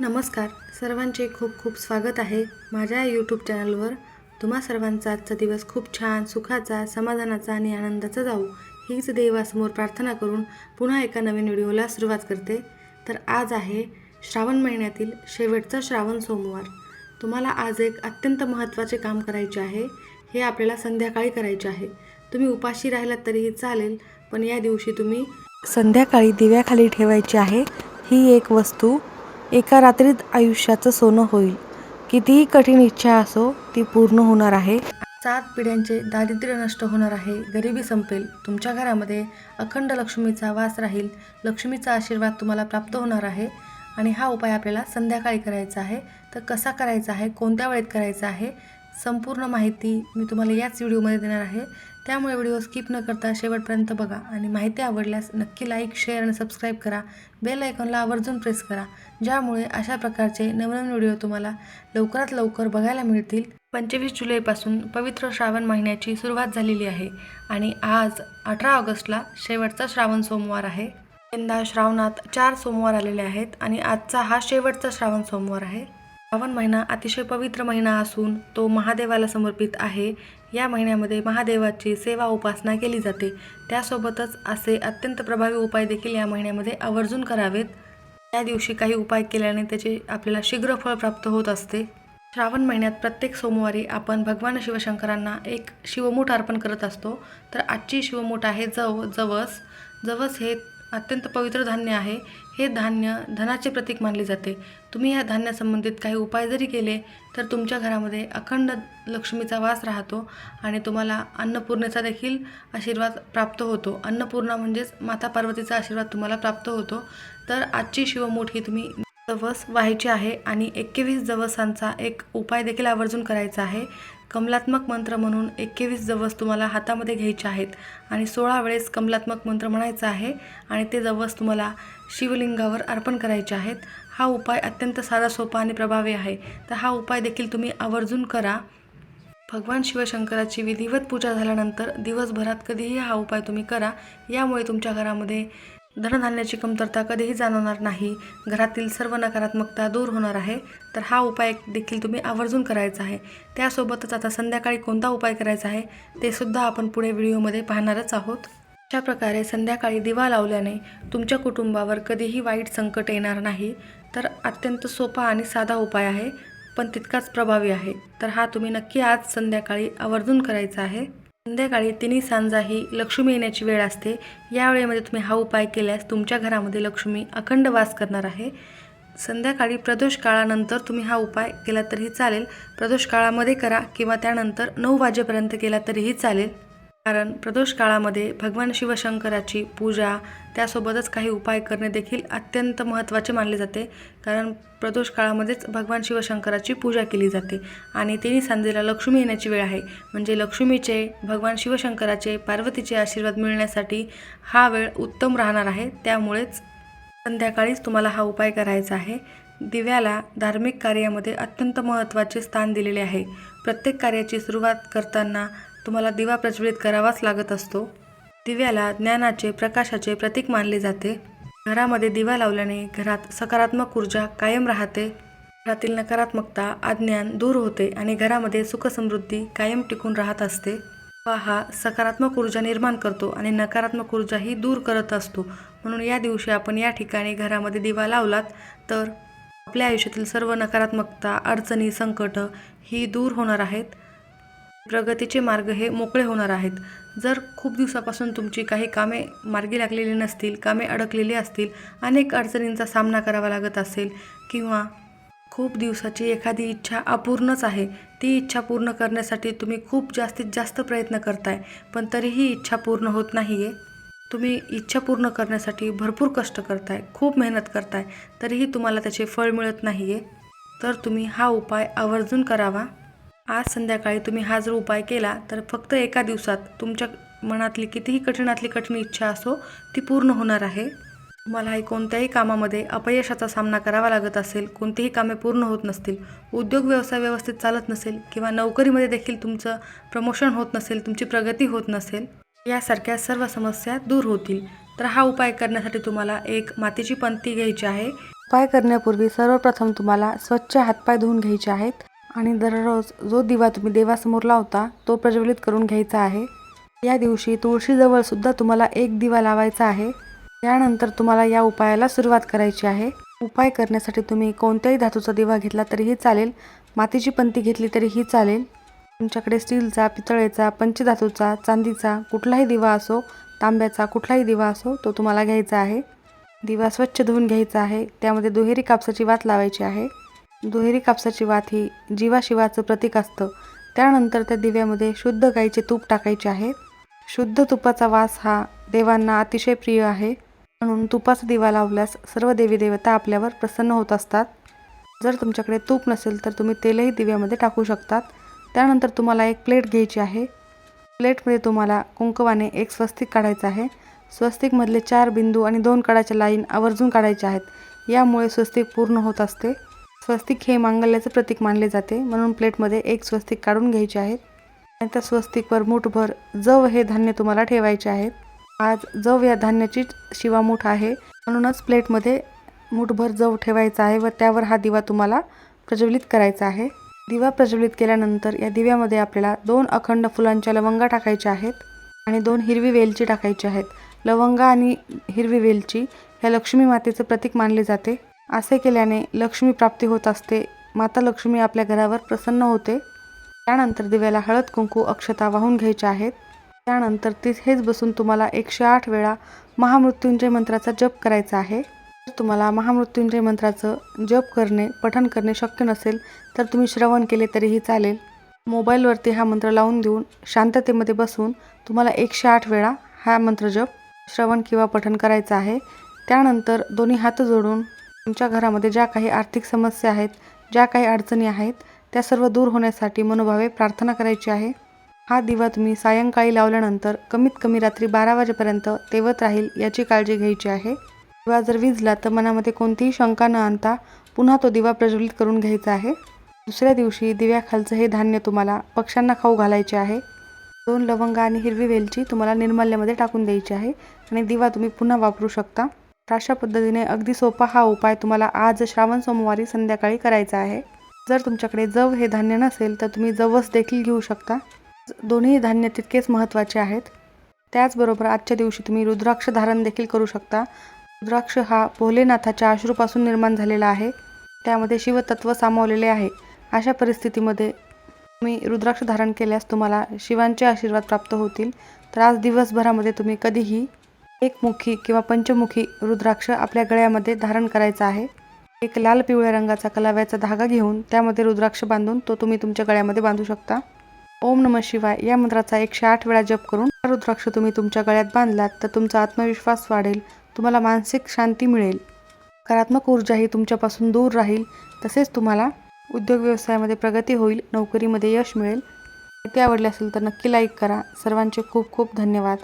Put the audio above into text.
नमस्कार. सर्वांचे खूप खूप स्वागत आहे माझ्या यूट्यूब चॅनलवर तुम्हा सर्वांचा आजचा दिवस खूप छान सुखाचा समाधानाचा आणि आनंदाचा जाऊ हीच देवासमोर प्रार्थना करून पुन्हा एका नवीन व्हिडिओला सुरुवात करते. तर आज आहे श्रावण महिन्यातील शेवटचा श्रावण सोमवार. तुम्हाला आज एक अत्यंत महत्त्वाचे काम करायचे आहे. हे आपल्याला संध्याकाळी करायचे आहे. तुम्ही उपाशी राहिलात तरीही चालेल पण या दिवशी तुम्ही संध्याकाळी दिव्याखाली ठेवायची आहे. ही एक वस्तू एका रात्रीत आयुष्याचं सोनं होईल. कितीही कठीण इच्छा असो ती पूर्ण होणार आहे. सात पिढ्यांचे दारिद्र्य नष्ट होणार आहे. गरिबी संपेल. तुमच्या घरामध्ये अखंड लक्ष्मीचा वास राहील. लक्ष्मीचा आशीर्वाद तुम्हाला प्राप्त होणार आहे. आणि हा उपाय आपल्याला संध्याकाळी करायचा आहे. तर कसा करायचा आहे? कोणत्या वेळेत करायचा आहे? संपूर्ण माहिती मी तुम्हाला याच व्हिडिओमध्ये देणार आहे. त्यामुळे व्हिडिओ स्किप न करता शेवटपर्यंत बघा आणि माहिती आवडल्यास नक्की लाईक शेअर आणि सबस्क्राईब करा. बेल आयकॉनला आवर्जून प्रेस करा ज्यामुळे अशा प्रकारचे नवनवीन व्हिडिओ तुम्हाला लवकरात लवकर बघायला मिळतील. पंचवीस जुलैपासून पवित्र श्रावण महिन्याची सुरुवात झालेली आहे आणि आज अठरा ऑगस्टला शेवटचा श्रावण सोमवार आहे. यंदा श्रावणात चार सोमवार आलेले आहेत आणि आजचा हा शेवटचा श्रावण सोमवार आहे. श्रावण महिना अतिशय पवित्र महिना असून तो महादेवाला समर्पित आहे. या महिन्यामध्ये महादेवाची सेवा उपासना केली जाते. त्यासोबतच असे अत्यंत प्रभावी उपाय देखील या महिन्यामध्ये आवर्जून करावेत. त्या दिवशी काही उपाय केल्याने त्याचे आपल्याला शीघ्र फळ प्राप्त होत असते. श्रावण महिन्यात प्रत्येक सोमवारी आपण भगवान शिवशंकरांना एक शिवमूठ अर्पण करत असतो. तर आजची शिवमूठ आहे जव जवस. जवस हे अत्यंत पवित्र धान्य आहे. हे धान्य धनाचे प्रतीक मानले जाते. तुम्ही या धान्यासंबंधित काही उपाय जरी केले तर तुमच्या घरामध्ये अखंड लक्ष्मीचा वास राहतो आणि तुम्हाला अन्नपूर्णेचा देखील आशीर्वाद प्राप्त होतो. अन्नपूर्णा म्हणजेच माता पार्वतीचा आशीर्वाद तुम्हाला प्राप्त होतो. तर आजची शिवमूठ ही तुम्ही जवस व्हायची आहे आणि एक्केवीस जवसांचा एक उपाय देखील आवर्जून करायचा आहे. कमलात्मक मंत्र म्हणून एक्केवीस जवस तुम्हाला हातामध्ये घ्यायचे आहेत आणि सोळा वेळेस कमलात्मक मंत्र म्हणायचा आहे आणि ते जवस तुम्हाला शिवलिंगावर अर्पण करायचे आहेत. हा उपाय अत्यंत साधा सोपा आणि प्रभावी आहे. तर हा उपाय देखील तुम्ही आवर्जून करा. भगवान शिवशंकराची विधिवत पूजा झाल्यानंतर दिवसभरात कधीही हा उपाय तुम्ही करा. यामुळे तुमच्या घरामध्ये धनधान्याची कमतरता कधीही जाणवणार नाही. घरातील सर्व नकारात्मकता दूर होणार आहे. तर हा उपाय देखील तुम्ही आवर्जून करायचा आहे. त्यासोबतच आता संध्याकाळी कोणता उपाय करायचा आहे ते सुद्धा आपण पुढे व्हिडिओमध्ये पाहणारच आहोत. अशा प्रकारे संध्याकाळी दिवा लावल्याने तुमच्या कुटुंबावर कधीही वाईट संकट येणार नाही. तर अत्यंत सोपा आणि साधा उपाय आहे पण तितकाच प्रभावी आहे. तर हा तुम्ही नक्की आज संध्याकाळी आवर्जून करायचा आहे. संध्याकाळी तिन्ही सांजा ही लक्ष्मी येण्याची वेळ असते. या वेळेमध्ये तुम्ही हा उपाय केल्यास तुमच्या घरामध्ये लक्ष्मी अखंड वास करणार आहे. संध्याकाळी प्रदोष काळानंतर तुम्ही हा उपाय केला तरीही चालेल. प्रदोष काळामध्ये करा किंवा त्यानंतर नऊ वाजेपर्यंत केला तरीही चालेल. कारण प्रदोष काळामध्ये भगवान शिवशंकराची पूजा त्यासोबतच काही उपाय करणे देखील अत्यंत महत्त्वाचे मानले जाते. कारण प्रदोष काळामध्येच भगवान शिवशंकराची पूजा केली जाते आणि तिन्ही सांजेला लक्ष्मी येण्याची वेळ आहे. म्हणजे लक्ष्मीचे भगवान शिवशंकराचे पार्वतीचे आशीर्वाद मिळण्यासाठी हा वेळ उत्तम राहणार आहे. त्यामुळेच संध्याकाळीच तुम्हाला हा उपाय करायचा आहे. दिव्याला धार्मिक कार्यामध्ये अत्यंत महत्त्वाचे स्थान दिलेले आहे. प्रत्येक कार्याची सुरुवात करताना तुम्हाला दिवा प्रज्वलित करावाच लागत असतो. दिव्याला ज्ञानाचे प्रकाशाचे प्रतीक मानले जाते. घरामध्ये दिवा लावल्याने घरात सकारात्मक ऊर्जा कायम राहते. घरातील नकारात्मकता अज्ञान दूर होते आणि घरामध्ये सुखसमृद्धी कायम टिकून राहत असते. दिवा हा सकारात्मक ऊर्जा निर्माण करतो आणि नकारात्मक ऊर्जा ही दूर करत असतो. म्हणून या दिवशी आपण या ठिकाणी घरामध्ये दिवा लावलात तर आपल्या आयुष्यातील सर्व नकारात्मकता अडचणी संकट ही दूर होणार आहेत. प्रगतीचे मार्ग हे मोकळे होणार आहेत. जर खूप दिवसापासून तुमची काही कामे मार्गी लागलेली नसतील कामे अडकलेली असतील अनेक अडचणींचा सामना करावा लागत असेल किंवा खूप दिवसाची एखादी इच्छा अपूर्णच आहे ती इच्छा पूर्ण करण्यासाठी तुम्ही खूप जास्तीत जास्त प्रयत्न करताय पण तरीही इच्छा पूर्ण होत नाही आहे तुम्ही इच्छा पूर्ण करण्यासाठी भरपूर कष्ट करताय खूप मेहनत करताय तरीही तुम्हाला त्याचे फळ मिळत नाही आहे तर तुम्ही हा उपाय आवर्जून करावा. आज संध्याकाळी तुम्ही हा जर उपाय केला तर फक्त एका दिवसात तुमच्या मनातली कितीही कठीणातली कठीण इच्छा असो ती पूर्ण होणार आहे. तुम्हालाही कोणत्याही कामामध्ये अपयशाचा सामना करावा लागत असेल कोणतीही कामे पूर्ण होत नसतील उद्योग व्यवसाय व्यवस्थित चालत नसेल किंवा नोकरीमध्ये देखील तुमचं प्रमोशन होत नसेल तुमची प्रगती होत नसेल यासारख्या सर्व समस्या दूर होतील. तर हा उपाय करण्यासाठी तुम्हाला एक मातीची पंथी घ्यायची आहे. उपाय करण्यापूर्वी सर्वप्रथम तुम्हाला स्वच्छ हातपाय धुवून घ्यायचे आहेत. आणि दररोज जो दिवा तुम्ही देवासमोर लावता तो प्रज्वलित करून घ्यायचा आहे. या दिवशी तुळशीजवळ सुद्धा तुम्हाला एक दिवा लावायचा आहे. यानंतर तुम्हाला या उपायाला सुरुवात करायची आहे. उपाय करण्यासाठी तुम्ही कोणत्याही धातूचा दिवा घेतला तरीही चालेल. मातीची पंती घेतली तरीही चालेल. तुमच्याकडे स्टीलचा पितळेचा पंचधातूचा चांदीचा कुठलाही दिवा असो तांब्याचा कुठलाही दिवा असो तो तुम्हाला घ्यायचा आहे. दिवा स्वच्छ धुवून घ्यायचा आहे. त्यामध्ये दुहेरी कापसाची वात लावायची आहे. दुहेरी कापसाची वात ही जीवाशिवाचं प्रतीक असतं. त्यानंतर त्या दिव्यामध्ये शुद्ध गाईचे तूप टाकायचे आहे. शुद्ध तुपाचा वास हा देवांना अतिशय प्रिय आहे. म्हणून तुपाचा दिवा लावल्यास सर्व देवी देवता आपल्यावर प्रसन्न होत असतात. जर तुमच्याकडे तूप नसेल तर तुम्ही तेलही दिव्यामध्ये टाकू शकतात. त्यानंतर तुम्हाला एक प्लेट घ्यायची आहे. प्लेटमध्ये तुम्हाला कुंकवाने एक स्वस्तिक काढायचं आहे. स्वस्तिकमधले चार बिंदू आणि दोन कडाच्या लाईन आवर्जून काढायच्या आहेत. यामुळे स्वस्तिक पूर्ण होत असते. स्वस्तिक हे मांगल्याचं प्रतीक मानले जाते. म्हणून प्लेटमध्ये एक स्वस्तिक काढून घ्यायचे आहेत. आणि त्या स्वस्तिकवर मूठभर जव हे धान्य तुम्हाला ठेवायचे आहेत. आज जव या धान्याचीच शिवामूठ आहे. म्हणूनच प्लेटमध्ये मूठभर जव ठेवायचा आहे व त्यावर हा दिवा तुम्हाला प्रज्वलित करायचा आहे. दिवा प्रज्वलित केल्यानंतर या दिव्यामध्ये आपल्याला दोन अखंड फुलांच्या लवंगा टाकायच्या आहेत आणि दोन हिरवी वेलची टाकायची आहेत. लवंगा आणि हिरवी वेलची ह्या लक्ष्मी मातेचं प्रतीक मानले जाते. असे केल्याने लक्ष्मी प्राप्ती होत असते. माता लक्ष्मी आपल्या घरावर प्रसन्न होते. त्यानंतर दिव्याला हळद कुंकू अक्षता वाहून घ्यायच्या आहेत. त्यानंतर तिथेच बसून तुम्हाला एकशे आठ वेळा महामृत्युंजय मंत्राचा जप करायचा आहे. जर तुम्हाला महामृत्युंजय मंत्राचं जप करणे पठण करणे शक्य नसेल तर तुम्ही श्रवण केले तरीही चालेल. मोबाईलवरती हा मंत्र लावून देऊन शांततेमध्ये बसून तुम्हाला एकशे आठ वेळा हा मंत्र जप श्रवण किंवा पठण करायचं आहे. त्यानंतर दोन्ही हात जोडून तुमच्या घरामध्ये ज्या काही आर्थिक समस्या आहेत ज्या काही अडचणी आहेत त्या सर्व दूर होण्यासाठी मनोभावे प्रार्थना करायची आहे. हा दिवा तुम्ही सायंकाळी लावल्यानंतर कमीत कमी रात्री बारा वाजेपर्यंत तेवत राहील याची काळजी घ्यायची आहे. दिवा जर विजला तर मनामध्ये कोणतीही शंका न आणता पुन्हा तो दिवा प्रज्वलित करून घ्यायचा आहे. दुसऱ्या दिवशी दिव्याखालचं हे धान्य तुम्हाला पक्ष्यांना खाऊ घालायचे आहे. दोन लवंगा आणि हिरवी वेलची तुम्हाला निर्माल्यामध्ये टाकून द्यायची आहे आणि दिवा तुम्ही पुन्हा वापरू शकता. तर अशा पद्धतीने अगदी सोपा हा उपाय तुम्हाला आज श्रावण सोमवारी संध्याकाळी करायचा आहे. जर तुमच्याकडे जव हे धान्य नसेल तर तुम्ही जवस देखील घेऊ शकता. दोन्ही धान्य तितकेच महत्त्वाचे आहेत. त्याचबरोबर आजच्या दिवशी तुम्ही रुद्राक्ष धारण देखील करू शकता. रुद्राक्ष हा भोलेनाथाच्या अश्रूपासून निर्माण झालेला आहे. त्यामध्ये शिवतत्व सामावलेले आहे. अशा परिस्थितीमध्ये तुम्ही रुद्राक्ष धारण केल्यास तुम्हाला शिवांचे आशीर्वाद प्राप्त होतील. तर आज दिवसभरामध्ये तुम्ही कधीही एकमुखी किंवा पंचमुखी रुद्राक्ष आपल्या गळ्यामध्ये धारण करायचा आहे. एक लाल पिवळ्या रंगाचा कलाव्याचा धागा घेऊन त्यामध्ये रुद्राक्ष बांधून तो तुम्ही तुमच्या गळ्यामध्ये बांधू शकता. ओम नम शिवाय या मंत्राचा एकशे आठ वेळा जप करून रुद्राक्ष तुम्ही तुमच्या गळ्यात बांधलात तर तुमचा आत्मविश्वास वाढेल तुम्हाला मानसिक शांती मिळेल. सकारात्मक ऊर्जा ही तुमच्यापासून दूर राहील तसेच तुम्हाला उद्योग व्यवसायामध्ये प्रगती होईल नोकरीमध्ये यश मिळेल. ते आवडले असेल तर नक्की लाईक करा. सर्वांचे खूप खूप धन्यवाद.